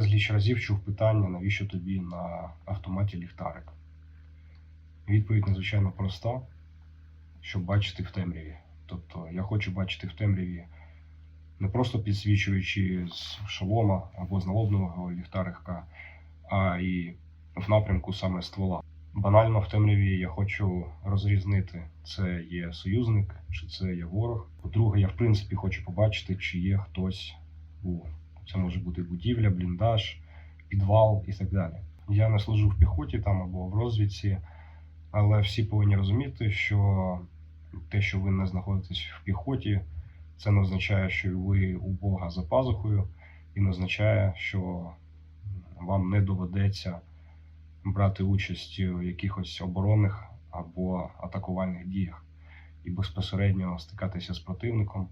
безліч разів чув питання, навіщо тобі на автоматі ліхтарик. Відповідь надзвичайно проста, щоб бачити в темряві. Тобто я хочу бачити в темряві не просто підсвічуючи з шолома або з налобного ліхтарика, а і в напрямку саме ствола. Банально в темряві я хочу розрізнити, це є союзник чи це є ворог. По-друге, я в принципі хочу побачити, чи є хтось у це може бути будівля, бліндаж, підвал і так далі. Я не служу в піхоті там або в розвідці, але всі повинні розуміти, що те, що ви не знаходитесь в піхоті, це не означає, що ви у Бога за пазухою, і не означає, що вам не доведеться брати участь в якихось оборонних або атакувальних діях і безпосередньо стикатися з противником,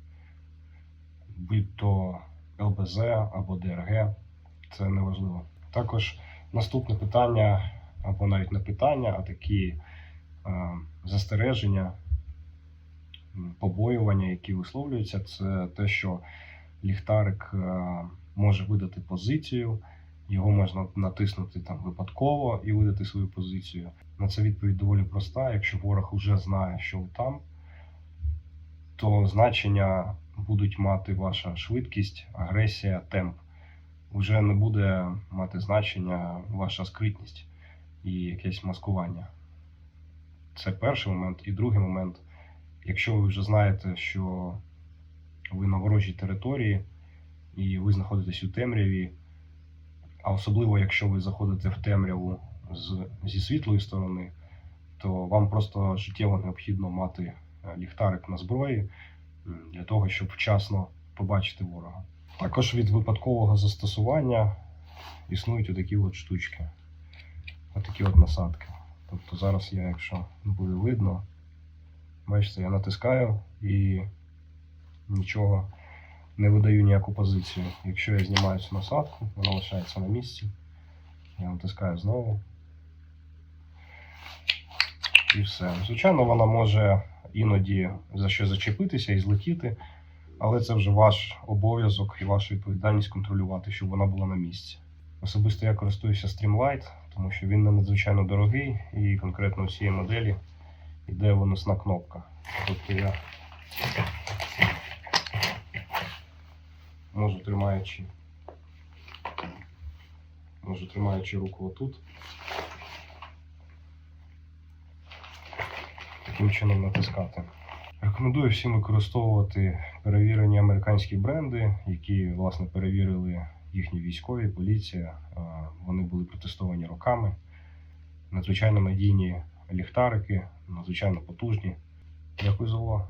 будь то ЛБЗ або ДРГ, це неважливо. Також наступне питання, або навіть не питання, а такі е, застереження, побоювання, які висловлюються, це те, що ліхтарик е, може видати позицію, його можна натиснути там випадково і видати свою позицію. На це відповідь доволі проста. Якщо ворог вже знає, що там, то значення будуть мати ваша швидкість, агресія, темп. Вже не буде мати значення ваша скритність і якесь маскування. Це перший момент. І другий момент, якщо ви вже знаєте, що ви на ворожій території і ви знаходитесь у темряві, а особливо якщо ви заходите в темряву з, зі світлої сторони, то вам просто життєво необхідно мати ліхтарик на зброї для того, щоб вчасно побачити ворога. Також від випадкового застосування існують отакі от штучки, отакі от насадки. Тобто зараз я, якщо буде видно, бачите, я натискаю і нічого не видаю ніяку позицію. Якщо я знімаю цю насадку, вона лишається на місці. Я натискаю знову. І все. Звичайно, вона може іноді за що зачепитися і злетіти, але це вже ваш обов'язок і ваша відповідальність контролювати, щоб вона була на місці. Особисто я користуюся Streamlight, тому що він не надзвичайно дорогий і конкретно у цієї моделі йде виносна кнопка. Тобто я можу тримаючи, можу тримаючи руку отут. Таким чином натискати. Рекомендую всім використовувати перевірені американські бренди, які власне перевірили їхні військові, поліція. Е, Вони були протестовані роками. Надзвичайно надійні ліхтарики, надзвичайно потужні. Дякую за увагу.